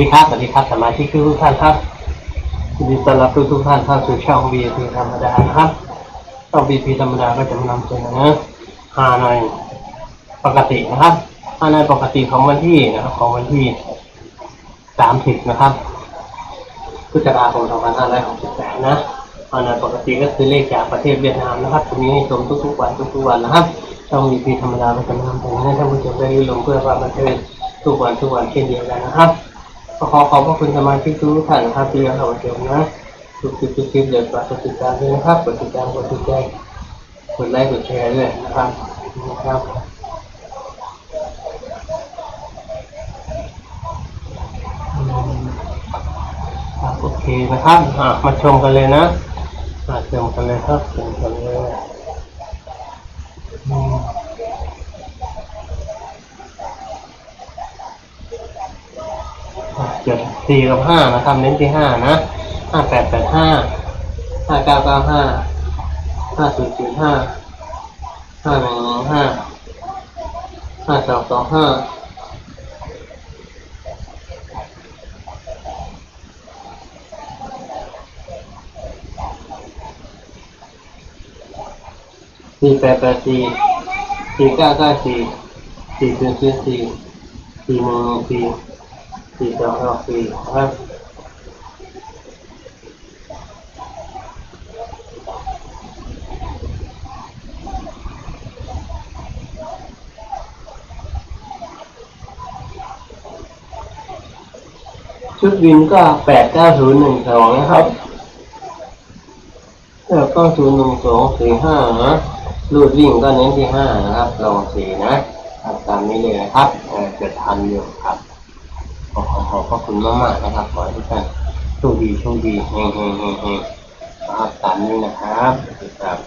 ดีครับสวัสดีครับสมาชิกทุกท่านครับยินดีต้อนรับทุกทุกท่านเข้าสู่ช่อง VIP ธรรมดานะครับช่อง VIP ธรรมดาก็จะนำเสนอฮานอยปกตินะครับฮานอยปกติของวันที่นะครับ ของวันที่30นะครับพฤษภาคม2568นะฮานอยปกติก็คือเลขจากประเทศเวียดนามนะครับจะมีให้ชมทุกๆวันทุกๆวันนะครับช่อง VIP ธรรมดาก็จะนำเสนอให้ท่านผู้ชมได้รู้ลมเพื่อความบันเทิงทุกวันทุกวันเช่นเดียวกันนะครับ ก็ขอขอบพระคุณสมาชิกทุกท่านนะครับที่ยังเข้ามาชมนะทุกคลิปทุกคลิปเดี๋ยวฝากกดติดตามด้วยนะครับกดติดตามกดติดใจกดไลค์กดแชร์ด้วยนะครับนะครับโอเคนะครับมาชมกันเลยนะมาชมกันเลยครับชมกันเลย อืมเจ็ดสี่กับห้านะครับเน้นที่ห้านะห้าแปดแปดห้าห้าเก้าเก้าห้าห้าศูนย์ศูนย์ห้าห้าหนึ่งหนึ่งห้าห้าสองสองห้าสี่แปดแปดสี่สี่เก้าเก้าสี่สี่ศูนย์ศูนย์สี่สี่หนึ่งหนึ่งสี่ สี่สองสองสี่ครับชุดวินก็แปดเก้าศูนย์หนึ่งสองนะครับแล้วก็ศูนย์หนึ่งสองสี่ห้านะรูดวิ่งก็เน้นที่ห้านะครับลองสี่นะครับตามนี้เลยนะครับจะทันอยู่ครับ ขอขอบพระคุณมากๆนะครับ ขอให้ทุกท่านโชคดีโชคดีเฮงเฮงเฮงเฮงครับตามนี้นะครับครับ